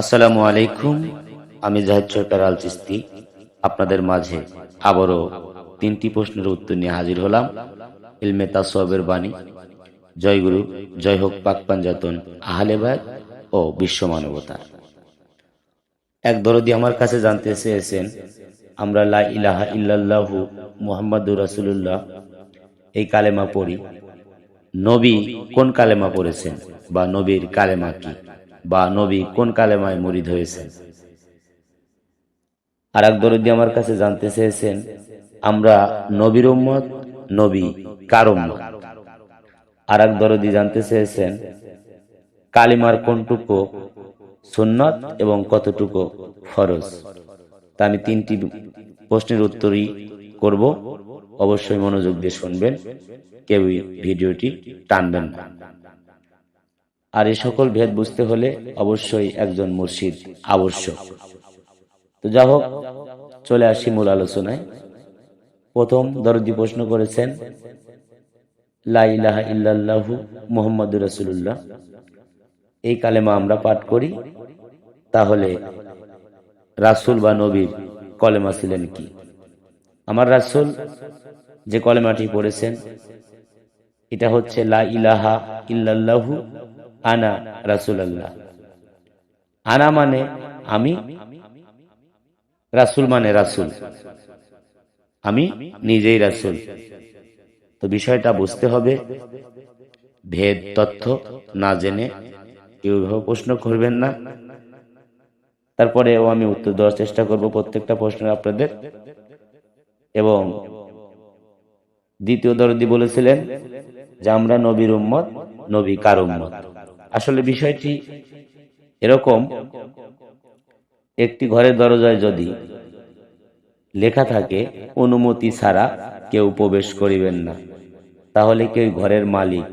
আসসালামু আলাইকুম, আমি জাহেদ সরকার আল চিস্তি। আপনাদের মাঝে আবারও তিনটি প্রশ্নের উত্তর নিয়ে হাজির হলাম। ইলমে তাসবের বাণী। জয়গুরু জয় হোক পাক পাঞ্জাতন আহলে বায়াত ও বিশ্ব মানবতা। এক দরদি আমার কাছে জানতে চেয়েছেন, আমরা লা ইলাহা ইল্লাল্লাহু মুহাম্মাদুর রাসূলুল্লাহ, এই কালেমা পড়ি। নবী কোন কালেমা পড়েছেন বা নবীর কালেমা কি? বা নবী কোন কালেমায় মুরিদ হয়েছেন? আর এক দরদি আমার কাছে জানতে চেয়েছেন, আমরা নবীর নবী কার আর এক দরদি জানতে চেয়েছেন, কালিমার কোনটুকু সুন্নত এবং কতটুকু ফরজ? তা আমি তিনটি প্রশ্নের উত্তরই করব। অবশ্যই মনোযোগ দিয়ে শুনবেন, কেউই ভিডিওটি টানবেন না। আর এই সকল ভেদ বুঝতে হলে অবশ্যই একজন মুর্শিদ আবশ্যক। তো যা হোক, চলে আসি মূল আলোচনায়। প্রথম দরদি প্রশ্ন করেছেন, লা ইলাহা ইল্লাল্লাহু মুহাম্মাদুর রাসূলুল্লাহ। এই কালেমা আমরা পাঠ করি, তাহলে রাসূল বা নবীর কলেমা ছিলেন কি? আমার রাসূল যে কলেমাটি পড়েছেন, এটা হচ্ছে লা ইলাহা ইল্লাল্লাহু আনা রাসূলুল্লাহ। আনা মানে আমি, রাসূল মানে রাসূল। আমি নিজেই রাসুল। তো বিষয়টা বুঝতে হবে, ভেদ তথ্য না জেনে কেউ এভাবে প্রশ্ন করবেন না। তারপরেও আমি উত্তর দেওয়ার চেষ্টা করব প্রত্যেকটা প্রশ্নের আপনাদের। এবং দ্বিতীয় দরদি বলেছিলেন যে, আমরা নবীর উম্মত, নবী কার উম্মত? আসলে বিষয়টি এরকম, একটি ঘরের দরজায় যদি লেখা থাকে, অনুমতি ছাড়া কেউ প্রবেশ করিবেন না। তাহলে কেউ ঘরের মালিক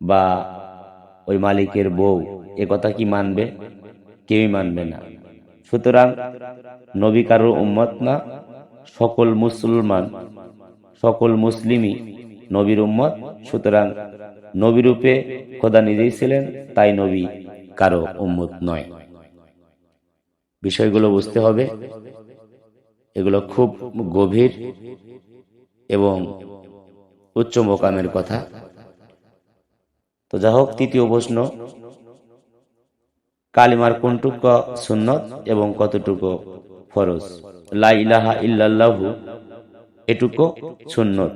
বা ওই মালিকের বউ এ কথা কি মানবে? কেউই মানবে না। সুতরাং নবী কারোর উম্মত না, সকল মুসলমান, সকল মুসলিমই নবীর উম্মত। সুতরাং নবীরূপে খোদা নিজেই ছিলেন, তাই নবী কারও উম্মত নয়। বিষয়গুলো বুঝতে হবে। এগুলো খুব গভীর এবং উচ্চ মোকামের কথা। তো যা হোক, তৃতীয় প্রশ্ন, কালিমার কোনটুকু সুন্নত এবং কতটুকু ফরজ? লা ইলাহা ইল্লাল্লাহু এটুকু সুন্নত,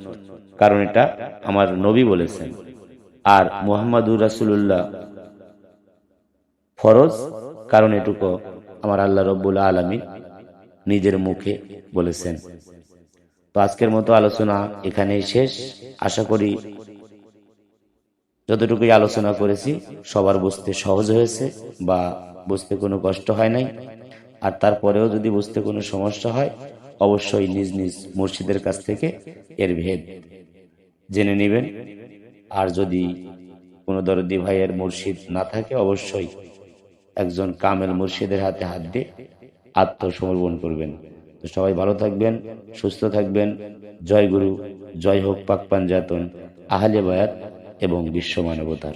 কারণ এটা আমার নবী বলেছেন। আর মুহাম্মাদুর রাসূলুল্লাহ ফরজ, কারণ এটুকু আমার আল্লাহ রব্বুল আলমী নিজের মুখে বলেছেন। তো আজকের মতো আলোচনা এখানেই শেষ। আশা করি যতটুকুই আলোচনা করেছি, সবার বুঝতে সহজ হয়েছে বা বুঝতে কোনো কষ্ট হয় নাই। আর তারপরেও যদি বুঝতে কোনো সমস্যা হয় অবশ্যই নিজ নিজ মুর্শিদের কাছ থেকে এর ভেদ। জেনে নেবেন। আর যদি কোনো দরদি ভাইয়ের মুর্শিদ না থাকে, অবশ্যই একজন কামেল মুর্শিদের হাতে হাত দিয়ে আত্মসমর্পণ করবেন। তো সবাই ভালো থাকবেন, সুস্থ থাকবেন। জয় গুরু, জয় হোক পাক পাঞ্জাতন, আহলে বায়াত এবং বিশ্ব মানবতার